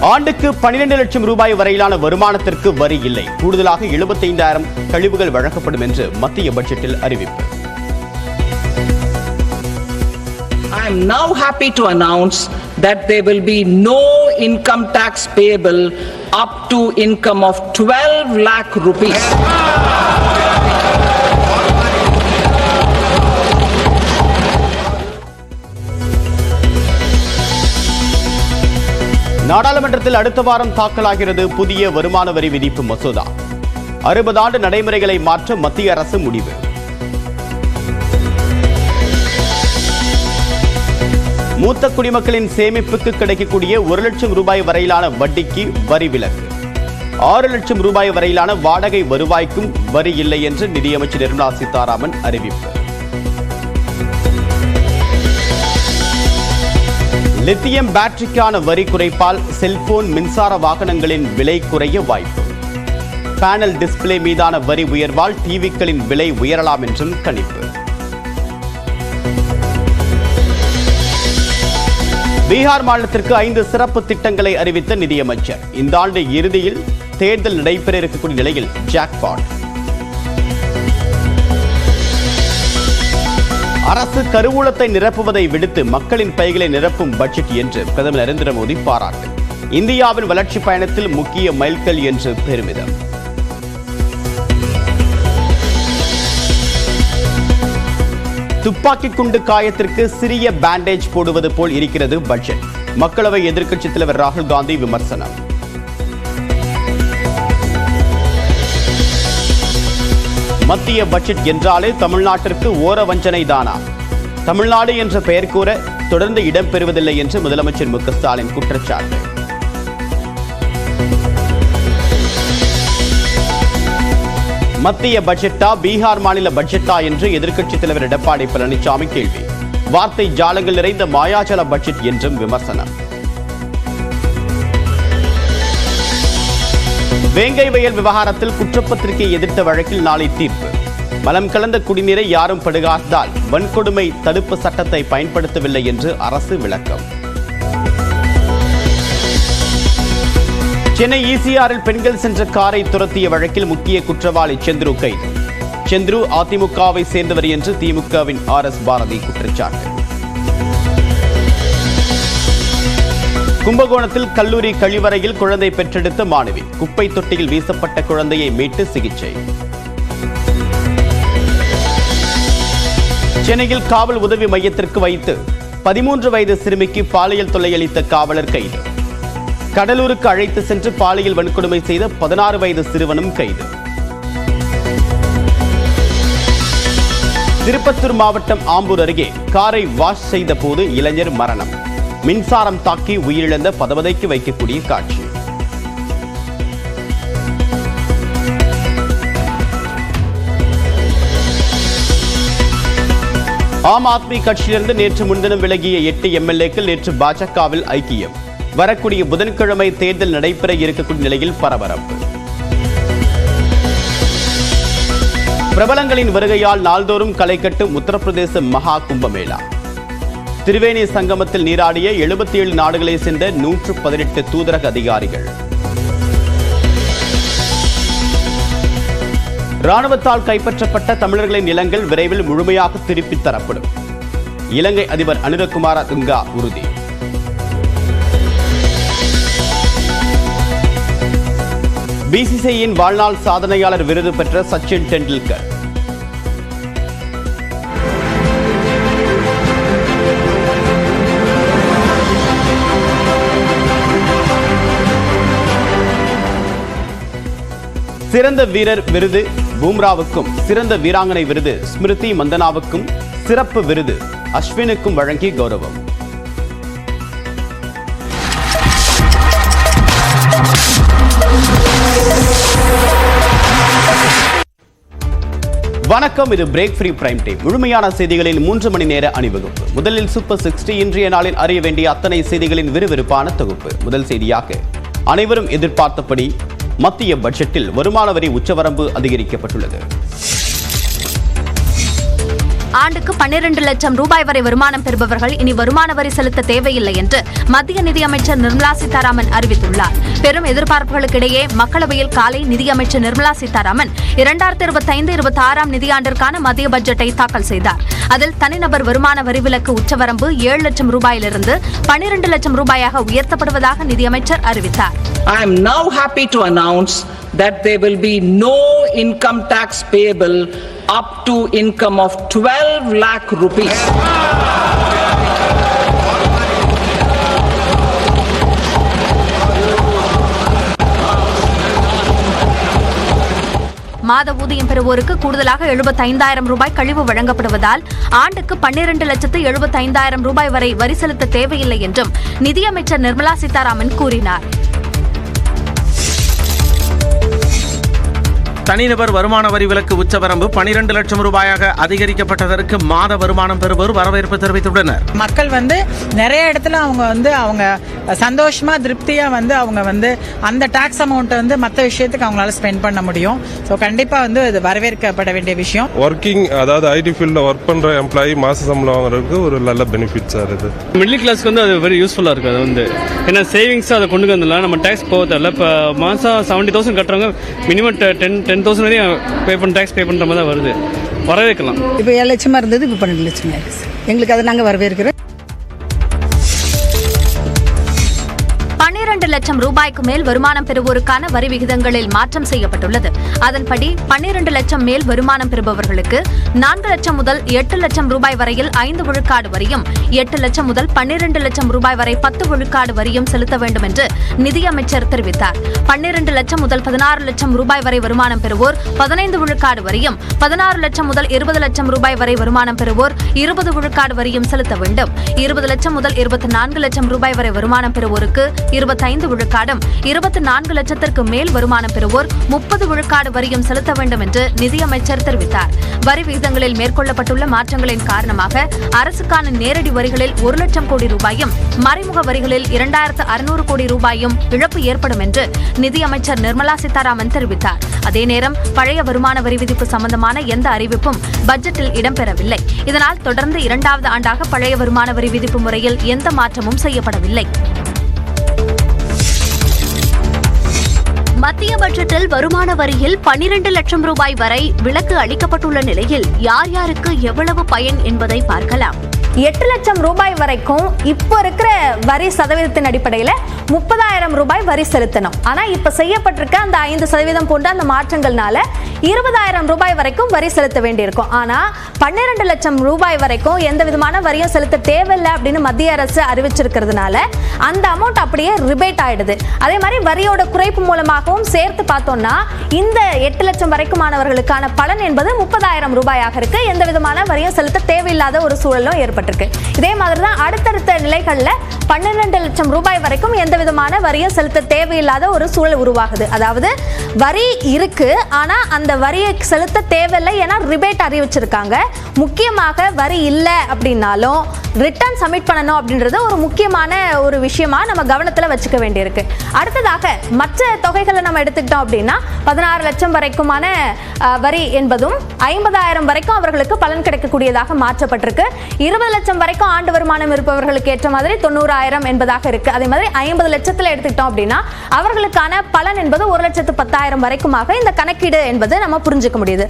ஆண்டுக்கு பனிரெண்டு லட்சம் ரூபாய் வரையிலான வருமானத்திற்கு வரி இல்லை கூடுதலாக எழுபத்தைந்தாயிரம் கழிவுகள் வழங்கப்படும் என்று மத்திய பட்ஜெட்டில் அறிவிப்பு I am now happy to announce that there will be no income tax payable up to income of 12 lakh rupees. நாடாளுமன்றத்தில் அடுத்த வாரம் தாக்கலாகிறது புதிய வருமான வரி விதிப்பு மசோதா. அறுபது ஆண்டு நடைமுறைகளை மாற்ற மத்திய அரசு முடிவு. மூத்த குடிமக்களின் சேமிப்புக்கு கிடைக்கக்கூடிய ஒரு லட்சம் ரூபாய் வரையிலான வட்டிக்கு வரி விலக்கு. ஆறு லட்சம் ரூபாய் வரையிலான வாடகை வருவாய்க்கும் வரி இல்லை என்று நிதியமைச்சர் நிர்மலா சீதாராமன் அறிவிப்பு. லித்தியம் பேட்டரிக்கான வரி குறைப்பால் செல்போன் மின்சார வாகனங்களின் விலை குறைய வாய்ப்பு. பேனல் டிஸ்பிளே மீதான வரி உயர்வால் டிவிக்களின் விலை உயரலாம் என்றும் கணிப்பு. பீகார் மாநிலத்திற்கு ஐந்து சிறப்பு திட்டங்களை அறிவித்த நிதியமைச்சர். இந்த ஆண்டு இறுதியில் தேர்தல் நடைபெற இருக்கக்கூடிய நிலையில் ஜாக்பாட். அரசு கருவூலத்தை நிரப்புவதை விடுத்து மக்களின் பைகளை நிரப்பும் பட்ஜெட் என்று பிரதமர் நரேந்திர மோடி பாராட்டு. இந்தியாவின் வளர்ச்சி பயணத்தில் முக்கிய மைல்கல் என்று பெருமிதம். துப்பாக்கி குண்டு காயத்திற்கு சிறிய பேண்டேஜ் போடுவது போல் இருக்கிறது பட்ஜெட். மக்களவை எதிர்க்கட்சித் தலைவர் ராகுல் காந்தி விமர்சனம். மத்திய பட்ஜெட் என்றாலே தமிழ்நாட்டிற்கு ஓர வஞ்சனை தானா தமிழ்நாடு என்ற பெயர் கூற தொடர்ந்து இடம்பெறுவதில்லை என்று முதலமைச்சர் மு க ஸ்டாலின் குற்றச்சாட்டு. மத்திய பட்ஜெட்டா பீகார் மாநில பட்ஜெட்டா என்று எதிர்க்கட்சித் தலைவர் எடப்பாடி பழனிசாமி கேள்வி. வார்த்தை ஜாலங்கள் நிறைந்த மாயாஜல பட்ஜெட் என்றும் விமர்சனம். வேங்கை வயல் விவகாரத்தில் குற்றப்பத்திரிகை எதிர்த்த வழக்கில் நாளை தீர்ப்பு. மலம் கலந்த குடிநீரை யாரும் படுகாத்தால் வன்கொடுமை தடுப்பு சட்டத்தை பயன்படுத்தவில்லை என்று அரசு விளக்கம். சென்னை ஈசிஆரில் பெண்கள் சென்ற காரை துரத்திய வழக்கில் முக்கிய குற்றவாளி செந்துரு கைது. செந்துரு அதிமுகவை சேர்ந்தவர் என்று திமுகவின் ஆர் எஸ் பாரதி குற்றச்சாட்டு. கும்பகோணத்தில் கல்லூரி கழிவறையில் குழந்தை பெற்றெடுத்த மாணவி. குப்பை தொட்டியில் வீசப்பட்ட குழந்தையை மீட்டு சிகிச்சை. சென்னையில் காவல் உதவி மையத்திற்கு வைத்து பதிமூன்று வயது சிறுமிக்கு பாலியல் தொல்லையளித்த காவலர் கைது. கடலூருக்கு அழைத்து சென்று பாலியல் வன்கொடுமை செய்த பதினாறு வயது சிறுவனும் கைது. திருப்பத்தூர் மாவட்டம் ஆம்பூர் அருகே காரை வாஷ் செய்த போது இளைஞர் மரணம். மின்சாரம் தாக்கி உயிரிழந்த பதவதைக்கு வைக்கக்கூடிய காட்சி. ஆம் ஆத்மி கட்சியிலிருந்து நேற்று முன்தினம் விலகிய எட்டு எம்எல்ஏக்கள் நேற்று பாஜகவில் ஐக்கியம். வரக்கூடிய புதன்கிழமை தேர்தல் நடைபெற இருக்கக்கூடிய நிலையில் பரபரப்பு. பிரபலங்களின் வருகையால் நாள்தோறும் களை கட்டும் உத்தரப்பிரதேச மகா கும்பமேளா. திரிவேணி சங்கமத்தில் நீராடிய எழுபத்தி ஏழு நாடுகளை சேர்ந்த நூற்று பதினெட்டு தூதரக அதிகாரிகள். ராணுவத்தால் கைப்பற்றப்பட்ட தமிழர்களின் நிலங்கள் விரைவில் முழுமையாக திருப்பித் தரப்படும். இலங்கை அதிபர் அனுரகுமார துங்கா உறுதி. பிசிசிஐயின் வாழ்நாள் சாதனையாளர் விருது பெற்ற சச்சின் டெண்டுல்கர். சிறந்த வீரர் விருது பூம்ராவுக்கும் சிறந்த வீராங்கனை விருது ஸ்மிருதி மந்தனாவுக்கும் சிறப்பு விருது அஸ்வினுக்கும் வழங்கி கௌரவம். வணக்கம் இது பிரேக் ஃப்ரீ பிரைம் டைம் முழுமையான செய்திகளின் மூன்று மணி நேர அணிவகுப்பு. முதலில் சூப்பர் சிக்ஸ்டி இன்றைய நாளில் அறிய வேண்டிய அத்தனை செய்திகளின் விறுவிறுப்பான தொகுப்பு. முதல் செய்தியாக அனைவரும் எதிர்பார்த்தபடி மத்திய பட்ஜெட்டில் வருமான வரி உச்சவரம்பு அதிகரிக்கப்பட்டுள்ளது. ஆண்டுக்கு பன்னிரண்டு லட்சம் ரூபாய் வரை வருமானம் பெறுபவர்கள் இனி வருமான வரி செலுத்த தேவையில்லை என்று மத்திய நிதியமைச்சர் நிர்மலா சீதாராமன் அறிவித்துள்ளார். பெரும் எதிர்பார்ப்புகளுக்கிடையே மக்களவையில் காலை நிதியமைச்சர் நிர்மலா சீதாராமன் இரண்டாயிரத்தி இருபத்தைந்து இருபத்தி ஆறாம் நிதியாண்டிற்கான மத்திய பட்ஜெட்டை தாக்கல் செய்தார். அதில் தனிநபர் வருமான வரி விலக்கு உச்சவரம்பு ஏழு லட்சம் ரூபாயிலிருந்து பன்னிரண்டு லட்சம் ரூபாயாக உயர்த்தப்படுவதாக நிதியமைச்சர் அறிவித்தார். I am now happy to announce that there will be no income tax payable up to income of 12 lakh rupees. மாத ஊதியம் பெறுவோருக்கு கூடுதலாக எழுபத்தைந்தாயிரம் ரூபாய் கழிவு வழங்கப்படுவதால் ஆண்டுக்கு பன்னிரண்டு லட்சத்து எழுபத்தைந்தாயிரம் ரூபாய் வரை வரி செலுத்த தேவையில்லை என்றும் நிதியமைச்சர் நிர்மலா சீதாராமன் கூறினார் தனிநபர் வருமான வரி விலக்கு உச்சவரம்பு பனிரெண்டு லட்சம் ரூபாயாக அதிகரிக்கப்பட்டதற்கு மாத வருமானம் பெறுவோர் வரவேற்பு தெரிவித்துள்ளனர். மக்கள் வந்து நிறைய இடத்துல அவங்க வந்து அவங்க சந்தோஷமா திருப்தியா வந்து அவங்க வந்து அந்த டாக்ஸ் அமௌண்ட்டை வந்து மற்ற விஷயத்துக்கு அவங்களால ஸ்பெண்ட் பண்ண முடியும். ஸோ கண்டிப்பா வந்து இது வரவேற்கப்பட வேண்டிய விஷயம். ஒர்க்கிங் அதாவது ஐடி ஃபீல்டில் ஒர்க் பண்ணுற எம்ப்ளாயி மாச சம்பளம் வாங்குறதுக்கு ஒரு நல்ல பெனிஃபிட் சார் இது. மிடில் கிளாஸ்க்கு வந்து அது வெரி யூஸ்ஃபுல்லாக இருக்குது அது வந்து. ஏன்னா சேவிங்ஸ் அதை கொண்டு வந்துடலாம் நம்ம டேக்ஸ் போக தேவையில்ல. இப்போ மாதம் seventy thousand கட்டுறவங்க minimum ten ten ten thousand வரையும் பே பண்ண டேக்ஸ் பே பண்ணுற மாதிரி தான் வருது. வரவேற்கலாம். இப்போ ஏழு லட்சமாக இருந்தது இப்போ பன்னெண்டு லட்சம் ஆயிடுச்சு. எங்களுக்கு அதை நாங்கள் வரவேற்கிறோம். லட்சம் ரூபாய்க்கு மேல் வருமானம் பெறுவோருக்கான வரி விகிதங்களில் மாற்றம் செய்யப்பட்டுள்ளது. அதன்படி பன்னிரண்டு லட்சம் மேல் வருமானம் பெறுபவர்களுக்கு நான்கு லட்சம் முதல் எட்டு லட்சம் ரூபாய் வரையில் ஐந்து விழுக்காடு வரியும் எட்டு லட்சம் முதல் பன்னிரண்டு லட்சம் ரூபாய் வரை பத்து விழுக்காடு வரியும் செலுத்த வேண்டும் என்று நிதியமைச்சர் தெரிவித்தார். பன்னிரண்டு லட்சம் முதல் பதினாறு லட்சம் ரூபாய் வரை வருமானம் பெறுவோர் பதினைந்து விழுக்காடு வரியும் பதினாறு லட்சம் முதல் இருபது லட்சம் ரூபாய் வரை வருமானம் பெறுவோர் இருபது விழுக்காடு வரியும் செலுத்த வேண்டும். இருபது லட்சம் முதல் இருபத்தி நான்கு லட்சம் ரூபாய் வரை வருமானம் பெறுவோருக்கு இருபத்தைந்து விழுக்காடும். இருபத்தி நான்கு லட்சத்திற்கு மேல் வருமானம் பெறுவோர் முப்பது விழுக்காடு வரியும் செலுத்த வேண்டும் என்று நிதியமைச்சர் தெரிவித்தார். வரி விகிதங்களில் மேற்கொள்ளப்பட்டுள்ள மாற்றங்களின் காரணமாக அரசுக்கான நேரடி வரிகளில் ஒரு லட்சம் கோடி ரூபாயும் மறைமுக வரிகளில் இரண்டாயிரத்து அறுநூறு கோடி ரூபாயும் இழப்பு ஏற்படும் என்று நிதியமைச்சர் நிர்மலா சீதாராமன் தெரிவித்தார். அதே நேரம் பழைய வருமான வரி விதிப்பு சம்பந்தமான எந்த அறிவிப்பும் பட்ஜெட்டில் இடம்பெறவில்லை. இதனால் தொடர்ந்து இரண்டாவது ஆண்டாக பழைய வருமான வரி விதிப்பு முறையில் எந்த மாற்றமும் செய்யப்படவில்லை. மத்திய பட்ஜெட்டில் வருமான வரியில் பனிரெண்டு லட்சம் ரூபாய் வரை விலக்கு அளிக்கப்பட்டுள்ள நிலையில் யார் யாருக்கு எவ்வளவு பயன் என்பதை பார்க்கலாம். எட்டு லட்சம் ரூபாய் வரைக்கும் இப்போ இருக்கிற வரி சதவீதத்தின் அடிப்படையில் முப்பதாயிரம் ரூபாய் வரி செலுத்தணும். ஆனால் இப்போ செய்யப்பட்டிருக்க அந்த ஐந்து சதவீதம் போன்ற அந்த மாற்றங்கள்னால இருபதாயிரம் ரூபாய் வரைக்கும் வரி செலுத்த வேண்டியிருக்கும். ஆனால் பன்னிரெண்டு லட்சம் ரூபாய் வரைக்கும் எந்த விதமான வரியும் செலுத்த தேவையில்லை அப்படின்னு மத்திய அரசு அறிவிச்சிருக்கிறதுனால அந்த அமௌண்ட் அப்படியே ரிபேட் ஆயிடுது. அதே மாதிரி வரியோட குறைப்பு மூலமாகவும் சேர்த்து பார்த்தோம்னா இந்த எட்டு லட்சம் வரைக்குமானவர்களுக்கான பலன் என்பது முப்பதாயிரம் ரூபாயாக இருக்கு. எந்த விதமான வரியும் செலுத்த தேவையில்லாத ஒரு சூழலும் ஏற்பட்டிருக்கு. இதே மாதிரி தான் அடுத்தடுத்த நிலைகளில் பன்னிரெண்டு லட்சம் ரூபாய் வரைக்கும் எந்த விதமான வரியும் செலுத்த தேவையில்லாத ஒரு சூழல் உருவாகுது. அதாவது வரி இருக்கு ஆனால் அந்த வரியை செலுத்த தேவையில்லை ஏன்னா ரிபேட் அறிவிச்சிருக்காங்க. முக்கியமாக வரி இல்லை அப்படின்னாலும் ரிட்டர்ன் சப்மிட் பண்ணணும் அப்படின்றது ஒரு முக்கியமான ஒரு விஷயமா நம்ம கவனத்தில் வச்சுக்க வேண்டியிருக்கு. அடுத்ததாக மற்ற தொகைகளை நம்ம எடுத்துக்கிட்டோம் அப்படின்னா பதினாறு லட்சம் வரைக்குமான வரி என்பதும் ஐம்பதாயிரம் வரைக்கும் அவர்களுக்கு பலன் கிடைக்கக்கூடியதாக மாற்றப்பட்டிருக்கு. இருபது லட்சம் வரைக்கும் ஆண்டு வருமானம் இருப்பவர்களுக்கு ஏற்ற மாதிரி தொண்ணூறாயிரம் என்பதாக இருக்கு. அதே மாதிரி ஐம்பது லட்சத்தில் எடுத்துக்கிட்டோம் அப்படின்னா அவர்களுக்கான பலன் என்பது ஒரு லட்சத்து பத்தாயிரம் வரைக்குமாக இந்த கணக்கீடு என்பது நம்ம புரிஞ்சுக்க முடியுது.